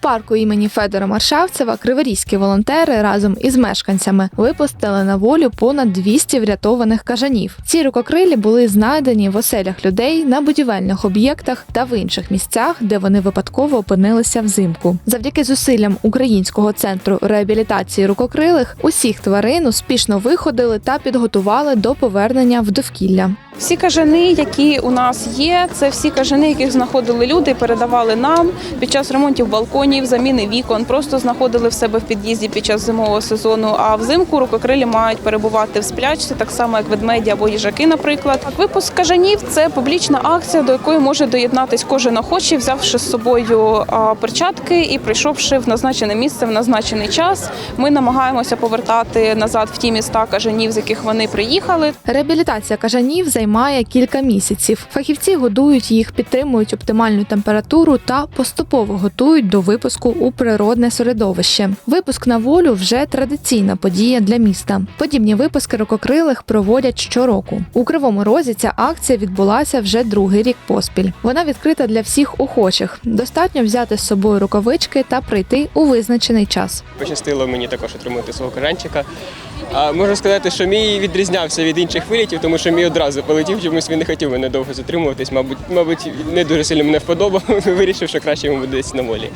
парку імені Федора Маршавцева криворізькі волонтери разом із мешканцями випустили на волю понад 200 врятованих кажанів. Ці рукокрилі були знайдені в оселях людей на будівельних об'єктах та в інших місцях, де вони випадково опинилися взимку. Завдяки зусиллям Українського центру реабілітації рукокрилих усіх тварин успішно виходили та підготували до повернення в довкілля. Всі кажани, які у нас є, це всі кажани, яких знаходили люди, передавали нам під час ремонтів балконів, заміни вікон, просто знаходили в себе в під'їзді під час зимового сезону. А взимку рукокрилі мають перебувати в сплячці, так само як ведмеді або їжаки, наприклад. Випуск кажанів це публічна акція, до якої може доєднатись кожен охочий, взявши з собою перчатки і прийшовши в назначене місце в назначений час. Ми намагаємося повертати назад в ті міста кажанів, з яких вони приїхали. Реабілітація кажанів займає кілька місяців. Фахівці годують їх, підтримують оптимальну температуру та поступово готують до випуску у природне середовище. Випуск на волю вже традиційна подія для міста. Подібні випуски рукокрилих проводять щороку. У кривому розі ця акція відбулася вже другий рік поспіль. Вона відкрита для всіх охочих. Достатньо взяти з собою рукавички та прийти у визначений час. Пощастило мені також отримати свого кажанчика. А можу сказати, що мій відрізнявся від інших вилітів, тому що мій одразу полетів, чомусь він не хотів мене довго затримуватись. Мабуть, мабуть, не дуже сильно мене вподобав. Вирішив, що краще йому буде десь на волі.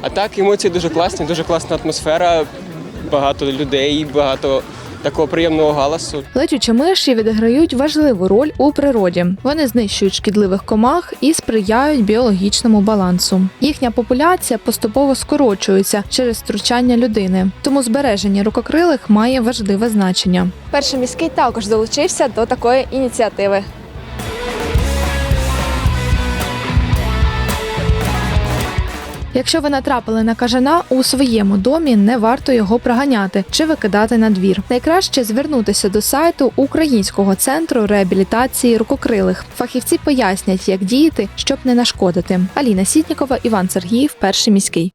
А так, емоції дуже класні, дуже класна атмосфера, багато людей, багато такого приємного галасу. Летючі миші відіграють важливу роль у природі. Вони знищують шкідливих комах і сприяють біологічному балансу. Їхня популяція поступово скорочується через втручання людини, тому збереження рукокрилих має важливе значення. Перший міський також долучився до такої ініціативи. Якщо ви натрапили на кажана у своєму домі, не варто його проганяти чи викидати на двір. Найкраще звернутися до сайту Українського центру реабілітації рукокрилих. Фахівці пояснять, як діяти, щоб не нашкодити. Аліна Сітнікова, Іван Сергіїв, перший міський.